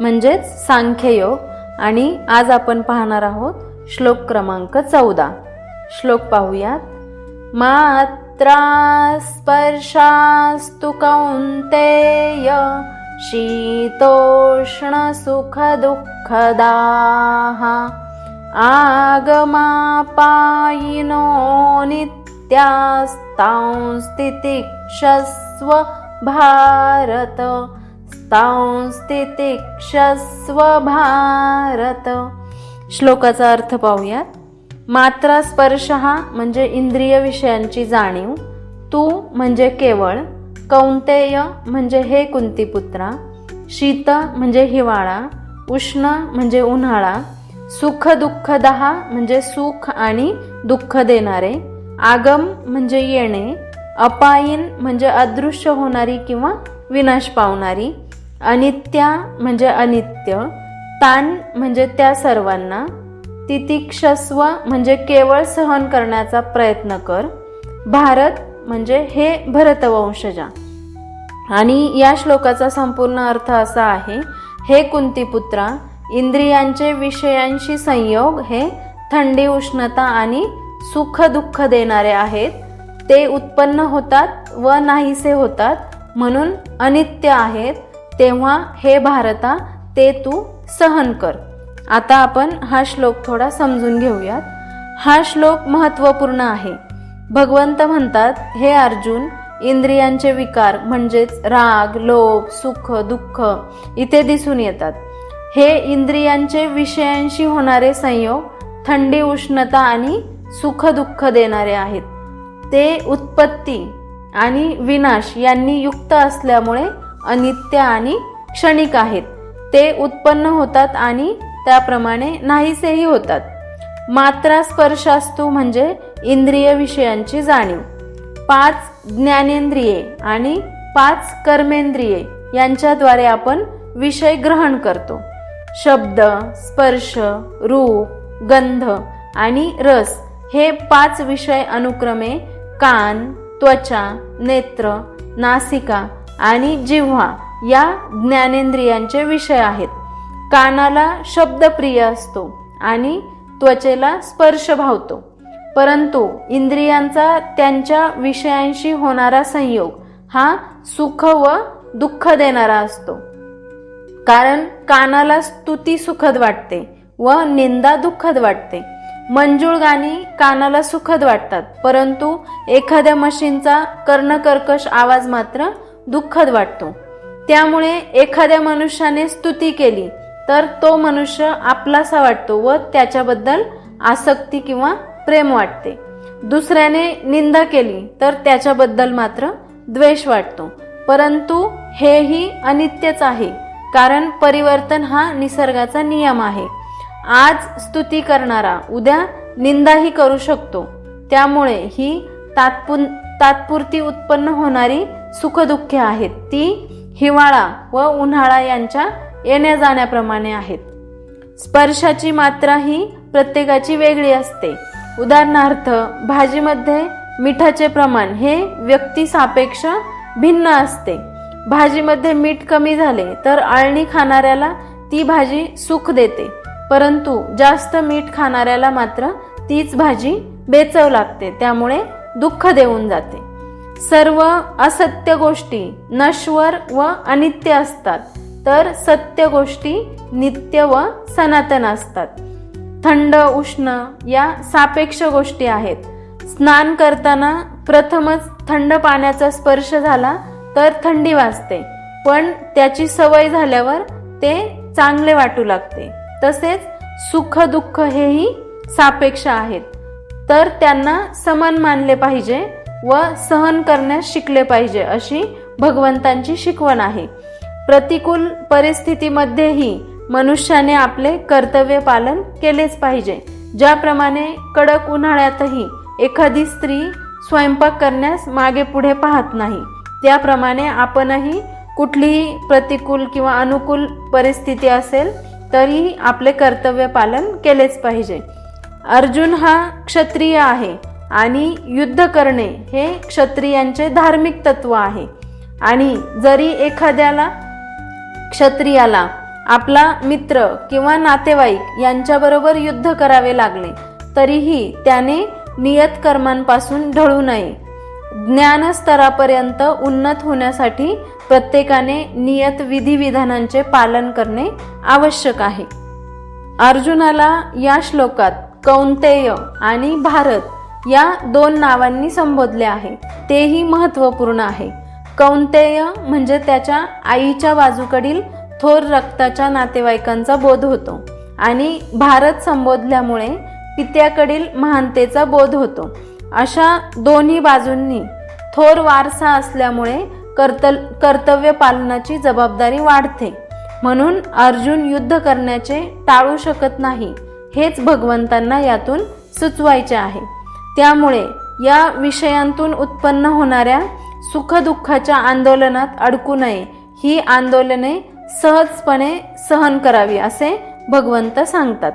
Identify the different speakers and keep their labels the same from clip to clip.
Speaker 1: म्हणजेच सांख्ययोग आणि आज आपण पाहणार आहोत श्लोक क्रमांक चौदा. श्लोक पाहूयात. मात्रा स्पर्शास्तु कौंतेय शीतोष्ण सुख दुःखदाः आगमापायिनो नित्यास्तांस्तितिक्षस्व भारत। स्थितिक्षस्व भारत श्लोकाचा अर्थ पाहूयात. मात्रा स्पर्श हा म्हणजे इंद्रिय विषयांची जाणीव. तू म्हणजे केवळ. कौंतेय म्हणजे हे कुंतीपुत्रा. शीत म्हणजे हिवाळा. उष्ण म्हणजे उन्हाळा. सुख दुःखदहा म्हणजे सुख आणि दुःख देणारे. आगम म्हणजे येणे. अपायीन म्हणजे अदृश्य होणारी किंवा विनाश पावणारी. अनित्या म्हणजे अनित्य ताण म्हणजे त्या सर्वांना तितिक्षस्व म्हणजे केवळ सहन करण्याचा प्रयत्न कर भारत म्हणजे हे भरतवंशजा. आणि या श्लोकाचा संपूर्ण अर्थ असा आहे हे कुंतीपुत्रा इंद्रियांचे विषयांशी संयोग हे थंडी उष्णता आणि सुख दुःख देणारे आहेत. ते उत्पन्न होतात व नाहीसे होतात म्हणून अनित्य आहेत. तेव्हा हे भारता ते तू सहन कर. आता आपण हा श्लोक थोडा समजून घेऊयात. हा श्लोक महत्त्वपूर्ण आहे. भगवंत म्हणतात हे अर्जुन इंद्रियांचे विकार म्हणजेच राग लोभ सुख दुःख इथे दिसून येतात. हे इंद्रियांचे विषयांशी होणारे संयोग थंडी उष्णता आणि सुख दुःख देणारे आहेत. ते उत्पत्ती आणि विनाश यांनी युक्त असल्यामुळे अनित्य आणि क्षणिक आहेत. ते उत्पन्न होतात आणि त्याप्रमाणे नाहीसेही होतात. मात्रा स्पर्शास्तू म्हणजे इंद्रिय विषयांची जाणीव. पाच ज्ञानेंद्रिये आणि पाच कर्मेंद्रिये यांच्याद्वारे आपण विषय ग्रहण करतो. शब्द स्पर्श रूप गंध आणि रस हे पाच विषय अनुक्रमे कान त्वचा नेत्र नासिका आणि जिव्हा या ज्ञानेंद्रियांचे विषय आहेत कानाला शब्द प्रिय असतो आणि त्वचेला स्पर्श भावतो. परंतु इंद्रियांचा त्यांच्या विषयांशी होणारा संयोग हा सुख व दुःख देणारा असतो. कारण कानाला स्तुती सुखद वाटते व निंदा दुःखद वाटते. मंजूळ गाणी कानाला सुखद वाटतात परंतु एखाद्या मशीनचा कर्णकर्कश आवाज मात्र दुःखद वाटतो. त्यामुळे एखाद्या मनुष्याने स्तुती केली तर तो मनुष्य आपलासा वाटतो व त्याच्याबद्दल आसक्ती किंवा प्रेम वाटते. दुसऱ्याने निंदा केली तर त्याच्याबद्दल मात्र द्वेष वाटतो. परंतु हेही अनित्यच आहे कारण परिवर्तन हा निसर्गाचा नियम आहे. आज स्तुती करणारा उद्या निंदाही करू शकतो. त्यामुळे ही तात्पु तात्पुरती उत्पन्न होणारी सुखदुःखे आहेत. ती हिवाळा व उन्हाळा यांच्या येण्या जाण्याप्रमाणे आहेत. स्पर्शाची मात्रा ही प्रत्येकाची वेगळी असते. उदाहरणार्थ भाजीमध्ये मिठाचे प्रमाण हे व्यक्ती सापेक्ष भिन्न असते. भाजीमध्ये मीठ कमी झाले तर आळणी खाणाऱ्याला ती भाजी सुख देते. परंतु जास्त मीठ खाणाऱ्याला मात्र तीच भाजी बेचव लागते. त्यामुळे दुःख देऊन जाते. सर्व असत्य गोष्टी नश्वर व अनित्य असतात. तर सत्य गोष्टी नित्य व सनातन असतात. थंड उष्ण या सापेक्ष गोष्टी आहेत. स्नान करताना प्रथमच थंड पाण्याचा स्पर्श झाला तर थंडी वाजते. पण त्याची सवय झाल्यावर ते चांगले वाटू लागते. तसेच सुख दुःख हेही सापेक्ष आहेत. तर त्यांना समान मानले पाहिजे. व सहन करण्यास शिकले पाहिजे अशी भगवंतांची शिकवण आहे. प्रतिकूल परिस्थितीमध्येही मनुष्याने आपले कर्तव्य पालन केलेच पाहिजे. ज्याप्रमाणे कडक उन्हाळ्यातही एखादी स्त्री स्वयंपाक करण्यास मागे पुढे पाहत नाही त्याप्रमाणे आपणही कुठलीही प्रतिकूल किंवा अनुकूल परिस्थिती असेल तरीही आपले कर्तव्य पालन केलेच पाहिजे. अर्जुन हा क्षत्रिय आहे. आणि युद्ध करणे हे क्षत्रियांचे धार्मिक तत्व आहे. आणि जरी एखाद्याला क्षत्रियाला आपला मित्र किंवा नातेवाईक यांच्याबरोबर युद्ध करावे लागले तरीही त्याने नियत कर्मांपासून ढळू नये. ज्ञानस्तरापर्यंत उन्नत होण्यासाठी प्रत्येकाने नियत विधिविधानांचे पालन करणे आवश्यक आहे. अर्जुनाला या श्लोकात कौंतेय आणि भारत या दोन नावांनी संबोधले आहे. तेही महत्त्वपूर्ण आहे. कौंतेय म्हणजे त्याच्या आईच्या बाजूकडील थोर रक्ताच्या नातेवाईकांचा बोध होतो आणि भारत संबोधल्यामुळे पित्याकडील महानतेचा बोध होतो. अशा दोन्ही बाजूंनी थोर वारसा असल्यामुळे कर्तल कर्तव्य पालनाची जबाबदारी वाढते. म्हणून अर्जुन युद्ध करण्याचे टाळू शकत नाही हेच भगवंतांना यातून सुचवायचे आहे. त्यामुळे या विषयांतून उत्पन्न होणाऱ्या सुखदुःखाच्या आंदोलनात अडकू नये. ही आंदोलने सहजपणे सहन करावी असे भगवंत सांगतात.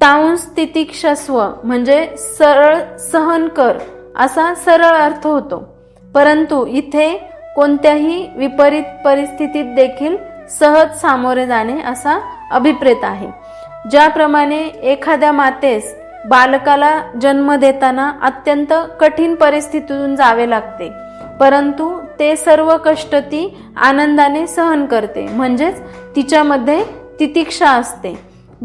Speaker 1: ताऊन स्थितिक्षस्व म्हणजे सरळ सहन कर असा सरळ अर्थ होतो. परंतु इथे कोणत्याही विपरीत परिस्थितीत देखील सहज सामोरे जाणे असा अभिप्रेत आहे. ज्याप्रमाणे एखाद्या मातेस बालकाला जन्म देताना अत्यंत कठीण परिस्थितीतून जावे लागते. परंतु ते सर्व कष्ट ती आनंदाने सहन करते. म्हणजेच तिच्यामध्ये तितिक्षा असते.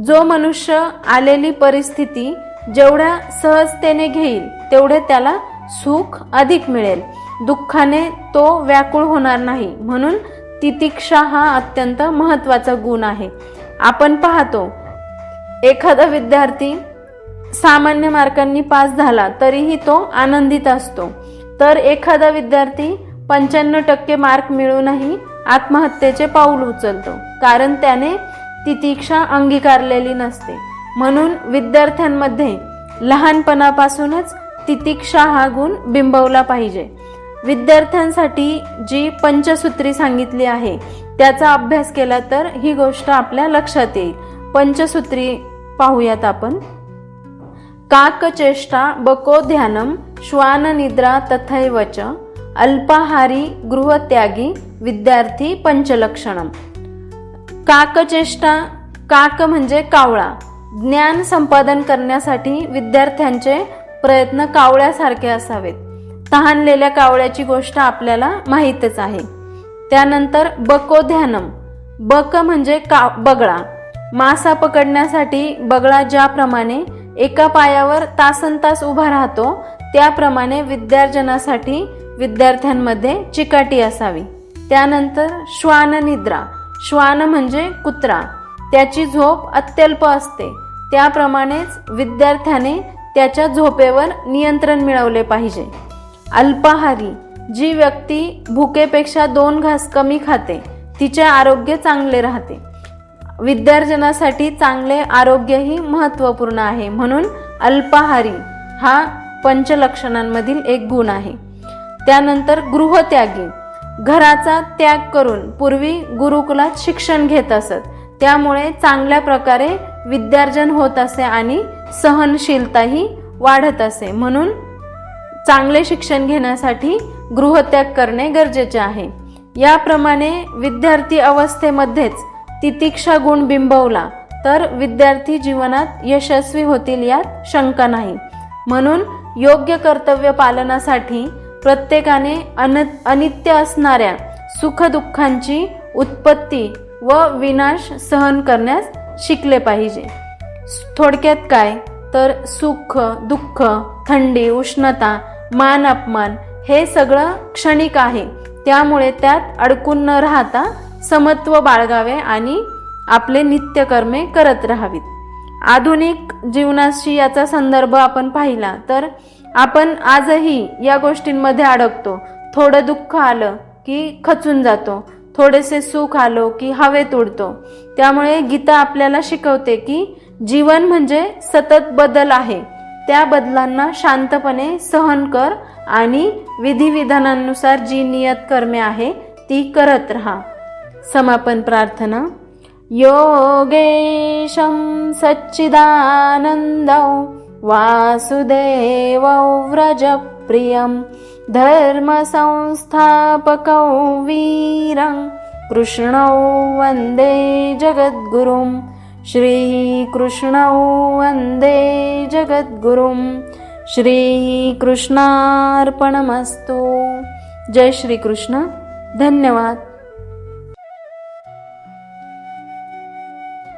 Speaker 1: जो मनुष्य आलेली परिस्थिती जेवढ्या सहजतेने घेईल तेवढे त्याला सुख अधिक मिळेल. दुःखाने तो व्याकुळ होणार नाही. म्हणून तितिक्षा हा अत्यंत महत्त्वाचा गुण आहे. आपण पाहतो एखादा विद्यार्थी सामान्य मार्कांनी पास झाला तरीही तो आनंदित असतो. तर एखादा विद्यार्थी पंच्याण्णव टक्के मार्क मिळूनही आत्महत्येचे पाऊल उचलतो कारण त्याने तितिक्षा अंगीकारलेली नसते. म्हणून विद्यार्थ्यांमध्ये लहानपणापासूनच तितिक्षा हा गुण बिंबवला पाहिजे. विद्यार्थ्यांसाठी जी पंचसूत्री सांगितली आहे त्याचा अभ्यास केला तर ही गोष्ट आपल्या लक्षात येईल. पंचसूत्री पाहूयात आपण. काकचेष्टा बको ध्यानम श्वान निद्रा तथैवच अल्पाहारी गृहत्यागी विद्यार्थी पंचलक्षणम काकचेष्टा काक म्हणजे कावळा. ज्ञान संपादन करण्यासाठी विद्यार्थ्यांचे प्रयत्न कावळ्यासारखे असावेत. तहानलेल्या कावळ्याची गोष्ट आपल्याला माहीतच आहे. त्यानंतर बको ध्यानम बक म्हणजे का बगळा. मासा पकडण्यासाठी बगळा ज्याप्रमाणे एका पायावर तासन तास उभा राहतो त्याप्रमाणे विद्यार्जनासाठी विद्यार्थ्यांमध्ये चिकाटी असावी. त्यानंतर श्वान निद्रा. श्वान म्हणजे कुत्रा. त्याची झोप अत्यल्प असते. त्याप्रमाणेच विद्यार्थ्याने त्याच्या झोपेवर नियंत्रण मिळवले पाहिजे. अल्पाहारी. जी व्यक्ती भुकेपेक्षा दोन घास कमी खाते तिचे आरोग्य चांगले राहते. विद्यार्जनासाठी चांगले आरोग्यही महत्त्वपूर्ण आहे. म्हणून अल्पाहारी हा पंचलक्षणांमधील एक गुण आहे. त्यानंतर गृहत्यागी. घराचा त्याग करून पूर्वी गुरुकुलात शिक्षण घेत असत. त्यामुळे चांगल्या प्रकारे विद्यार्जन होत असे आणि सहनशीलताही वाढत असे. म्हणून चांगले शिक्षण घेण्यासाठी गृहत्याग करणे गरजेचे आहे. याप्रमाणे विद्यार्थी अवस्थेमध्येच तितिक्षा गुण बिंबवला तर विद्यार्थी जीवनात यशस्वी होतील यात शंका नाही. म्हणून योग्य कर्तव्य पालनासाठी प्रत्येकाने अन अनित्य असणाऱ्या सुखदुःखांची उत्पत्ती व विनाश सहन करण्यास शिकले पाहिजे. थोडक्यात काय? तर सुख दुःख थंडी उष्णता मान अपमान हे सगळं क्षणिक आहे. त्यामुळे त्यात अडकून न राहता समत्व बाळगावे आणि आपले नित्यकर्मे करत राहावीत. आधुनिक जीवनाशी याचा संदर्भ आपण पाहिला तर आपण आजही या गोष्टींमध्ये अडकतो. थोडं दुःख आलं की खचून जातो. थोडेसे सुख आलो की हवेत उडतो त्यामुळे गीता आपल्याला शिकवते की जीवन म्हणजे सतत बदल आहे. त्या बदलांना शांतपणे सहन कर आणि विधिविधानांनुसार जी नियत कर्मे आहे ती करत राहा. समापन प्रार्थना. योगेशं सच्चिदानन्दौ वासुदेवौ व्रजप्रियं धर्मसंस्थापकौ वीरं कृष्णौ वन्दे जगद्गुरुं श्रीकृष्णौ वन्दे जगद्गुरुं श्रीकृष्णार्पणमस्तु. जय श्रीकृष्ण. धन्यवाद.